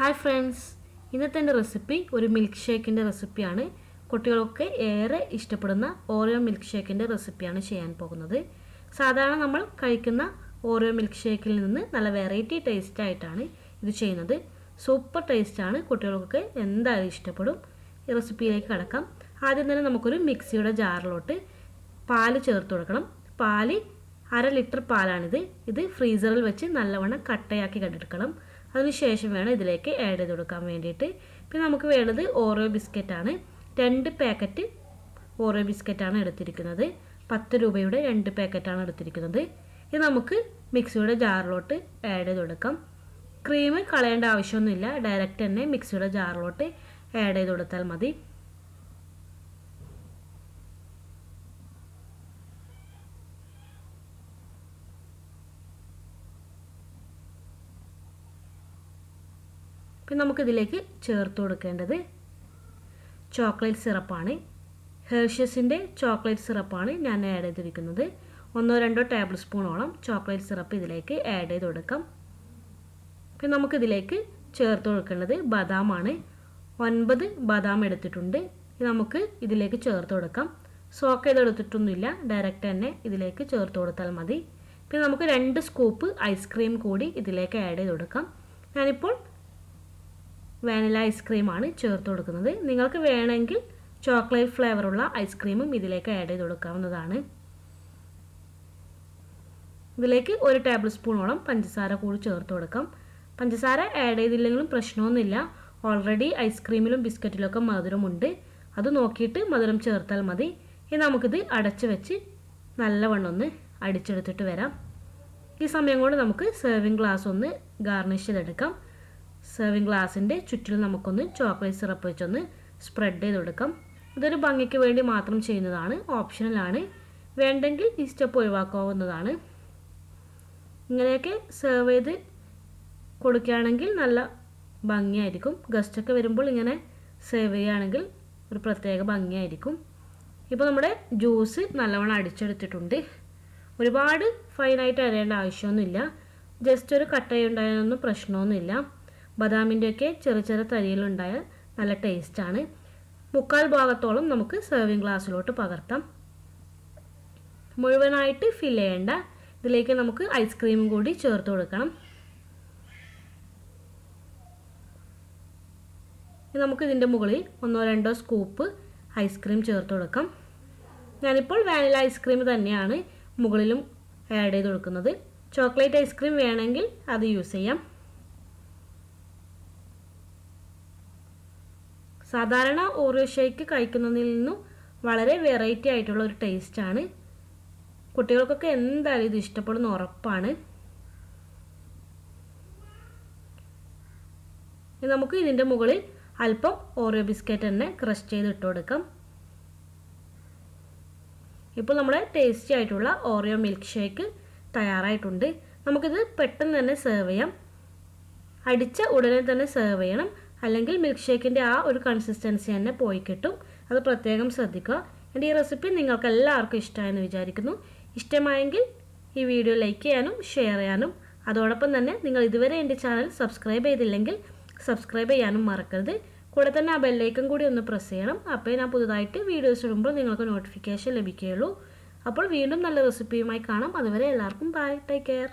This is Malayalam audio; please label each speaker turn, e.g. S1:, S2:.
S1: ഹായ് ഫ്രണ്ട്സ് ഇന്നത്തെ എന്റെ റെസിപ്പി ഒരു മിൽക്ക് ഷേക്കിന്റെ റെസിപ്പിയാണ് കുട്ടികളൊക്കെ ഏറെ ഇഷ്ടപ്പെടുന്ന ഓരോ മിൽക്ക് ഷേക്കിന്റെ റെസിപ്പിയാണ് ചെയ്യാൻ പോകുന്നത്. സാധാരണ നമ്മൾ കഴിക്കുന്ന ഓരോ മിൽക്ക് ഷേക്കിൽ നിന്ന് നല്ല വെറൈറ്റി ടേസ്റ്റ് ആയിട്ടാണ് ഇത് ചെയ്യുന്നത്. സൂപ്പർ ടേസ്റ്റാണ് കുട്ടികൾക്കൊക്കെ എന്തായാലും ഇഷ്ടപ്പെടും. ഈ റെസിപ്പിയിലേക്ക് കടക്കാം. ആദ്യം തന്നെ നമുക്കൊരു മിക്സിയുടെ ജാറിലോട്ട് പാൽ ചേർത്ത് കൊടുക്കണം. പാൽ അര ലിറ്റർ പാലാണിത്. ഇത് ഫ്രീസറിൽ വെച്ച് നല്ലവണ്ണം കട്ടയാക്കി കണ്ടെടുക്കണം അതിനുശേഷം വേണം ഇതിലേക്ക് ആഡ് ചെയ്ത് കൊടുക്കാൻ വേണ്ടിയിട്ട്. പിന്നെ നമുക്ക് വേണ്ടത് ഓറിയോ ബിസ്ക്കറ്റാണ് രണ്ട് പാക്കറ്റ് ഓറിയോ ബിസ്ക്കറ്റാണ് എടുത്തിരിക്കുന്നത്. പത്ത് രൂപയുടെ രണ്ട് പാക്കറ്റാണ് എടുത്തിരിക്കുന്നത്. ഇത് നമുക്ക് മിക്സിയുടെ ജാറിലോട്ട് ആഡ് ചെയ്ത് കൊടുക്കാം. ക്രീം കളയേണ്ട ആവശ്യമൊന്നുമില്ല. ഡയറക്റ്റ് തന്നെ മിക്സിയുടെ ജാറിലോട്ട് ആഡ് ചെയ്ത് കൊടുത്താൽ മതി. പിന്നെ നമുക്കിതിലേക്ക് ചേർത്ത് കൊടുക്കേണ്ടത് ചോക്ലേറ്റ് സിറപ്പാണ്. ഹെർഷ്യസിന്റെ ചോക്ലേറ്റ് സിറപ്പാണ് ഞാൻ ആഡ് ചെയ്തിരിക്കുന്നത്. ഒന്നോ രണ്ടോ ടേബിൾ സ്പൂണോളം ചോക്ലേറ്റ് സിറപ്പ് ഇതിലേക്ക് ആഡ് ചെയ്ത് കൊടുക്കാം. പിന്നെ നമുക്കിതിലേക്ക് ചേർത്ത് കൊടുക്കേണ്ടത് ബദാമാണ്. ഒൻപത് ബദാം എടുത്തിട്ടുണ്ട്. നമുക്ക് ഇതിലേക്ക് ചേർത്ത് കൊടുക്കാം. സോക്ക് ചെയ്തെടുത്തിട്ടൊന്നുമില്ല ഡയറക്റ്റ് തന്നെ ഇതിലേക്ക് ചേർത്ത് കൊടുത്താൽ മതി. പിന്നെ നമുക്ക് രണ്ട് സ്കൂപ്പ് ഐസ്ക്രീം കൂടി ഇതിലേക്ക് ആഡ് ചെയ്ത് കൊടുക്കാം. ഞാനിപ്പോൾ വാനില ഐസ്ക്രീമാണ് ചേർത്ത് കൊടുക്കുന്നത്. നിങ്ങൾക്ക് വേണമെങ്കിൽ ചോക്ലേറ്റ് ഫ്ലേവറുള്ള ഐസ്ക്രീമും ഇതിലേക്ക് ആഡ് ചെയ്ത് കൊടുക്കാവുന്നതാണ്. ഇതിലേക്ക് ഒരു ടേബിൾ സ്പൂണോളം പഞ്ചസാര കൂടി ചേർത്ത് കൊടുക്കാം. പഞ്ചസാര ആഡ് ചെയ്തില്ലെങ്കിലും പ്രശ്നമൊന്നുമില്ല. ഓൾറെഡി ഐസ്ക്രീമിലും ബിസ്ക്കറ്റിലൊക്കെ മധുരമുണ്ട് അത് നോക്കിയിട്ട് മധുരം ചേർത്താൽ മതി. ഇനി നമുക്കിത് അടച്ച് വെച്ച് നല്ലവണ്ണം ഒന്ന് അടിച്ചെടുത്തിട്ട് വരാം. ഈ സമയം കൊണ്ട് നമുക്ക് സെർവിങ് ഗ്ലാസ് ഒന്ന് ഗാർണിഷ് ചെയ്തെടുക്കാം. സെർവിങ് ഗ്ലാസിന്റെ ചുറ്റിൽ നമുക്കൊന്ന് ചോക്ലേറ്റ് സിറപ്പ് വെച്ചൊന്ന് സ്പ്രെഡ് ചെയ്ത് കൊടുക്കാം ഇതൊരു ഭംഗിക്ക് വേണ്ടി മാത്രം ചെയ്യുന്നതാണ് ഓപ്ഷണലാണ് വേണ്ടെങ്കിൽ ഈ സ്റ്റെപ്പ് ഒഴിവാക്കാവുന്നതാണ്. ഇങ്ങനെയൊക്കെ സെർവ് ചെയ്ത് കൊടുക്കുകയാണെങ്കിൽ നല്ല ഭംഗിയായിരിക്കും. ഗസ്റ്റൊക്കെ വരുമ്പോൾ ഇങ്ങനെ സെർവ് ചെയ്യുകയാണെങ്കിൽ ഒരു പ്രത്യേക ഭംഗിയായിരിക്കും. ഇപ്പോൾ നമ്മുടെ ജ്യൂസ് നല്ലവണ്ണം അടിച്ചെടുത്തിട്ടുണ്ട്. ഒരുപാട് ഫൈനായിട്ട് അരയേണ്ട ആവശ്യമൊന്നുമില്ല. ജസ്റ്റ് ഒരു കട്ടയുണ്ടായാലൊന്നും പ്രശ്നമൊന്നുമില്ല. ബദാമിന്റെയൊക്കെ ചെറു ചെറു തരിയിലുണ്ടായ നല്ല ടേസ്റ്റാണ് മുക്കാൽ ഭാഗത്തോളം നമുക്ക് സെർവിങ് ഗ്ലാസ്സിലോട്ട് പകർത്താം. മുഴുവനായിട്ട് ഫിൽ ചെയ്യേണ്ട. ഇതിലേക്ക് നമുക്ക് ഐസ്ക്രീമും കൂടി ചേർത്ത് കൊടുക്കണം. നമുക്ക് ഇതിന്റെ മുകളിൽ ഒന്നോ രണ്ടോ സ്കൂപ്പ് ഐസ്ക്രീം ചേർത്ത് കൊടുക്കാം. ഞാനിപ്പോൾ വാനില ഐസ്ക്രീം തന്നെയാണ് മുകളിലും ആഡ് ചെയ്ത് കൊടുക്കുന്നത്. ചോക്ലേറ്റ് ഐസ്ക്രീം വേണമെങ്കിൽ അത് യൂസ് ചെയ്യാം. സാധാരണ ഓറിയോ ഷേക്ക് കഴിക്കുന്നതിൽ നിന്നും വളരെ വെറൈറ്റി ആയിട്ടുള്ള ഒരു ടേസ്റ്റാണ് കുട്ടികൾക്കൊക്കെ എന്തായാലും ഇത് ഇഷ്ടപ്പെടുന്ന ഉറപ്പാണ്. നമുക്ക് ഇതിന്റെ മുകളിൽ അല്പം ഓറിയോ ബിസ്ക്കറ്റ് തന്നെ ക്രഷ് ചെയ്ത് ഇട്ട് കൊടുക്കാം. ഇപ്പോൾ നമ്മുടെ ടേസ്റ്റി ആയിട്ടുള്ള ഓറിയോ മിൽക്ക് ഷേക്ക് തയ്യാറായിട്ടുണ്ട്. നമുക്കിത് പെട്ടെന്ന് തന്നെ സെർവ് ചെയ്യാം. അടിച്ച ഉടനെ തന്നെ സെർവ് ചെയ്യണം. അല്ലെങ്കിൽ മിൽക്ക് ഷേക്കിന്റെ ആ ഒരു കൺസിസ്റ്റൻസി തന്നെ പോയി കിട്ടും. അത് പ്രത്യേകം ശ്രദ്ധിക്കുക. എന്റെ ഈ റെസിപ്പി നിങ്ങൾക്ക് എല്ലാവർക്കും ഇഷ്ടമായെന്ന് വിചാരിക്കുന്നു. ഇഷ്ടമായെങ്കിൽ ഈ വീഡിയോ ലൈക്ക് ചെയ്യാനും ഷെയർ ചെയ്യാനും അതോടൊപ്പം തന്നെ നിങ്ങൾ ഇതുവരെ എന്റെ ചാനൽ സബ്സ്ക്രൈബ് ചെയ്തില്ലെങ്കിൽ സബ്സ്ക്രൈബ് ചെയ്യാനും മറക്കരുത്. കൂടെ തന്നെ ആ ബെല്ലൈക്കൺ കൂടി ഒന്ന് പ്രസ് ചെയ്യണം. അപ്പോൾ ഞാൻ പുതുതായിട്ട് വീഡിയോസ് ഇടുമ്പോൾ നിങ്ങൾക്ക് നോട്ടിഫിക്കേഷൻ ലഭിക്കുകയുള്ളൂ. അപ്പോൾ വീണ്ടും നല്ല റെസിപ്പിയുമായി കാണാം. അതുവരെ എല്ലാവർക്കും ബൈ ടേക്ക് കെയർ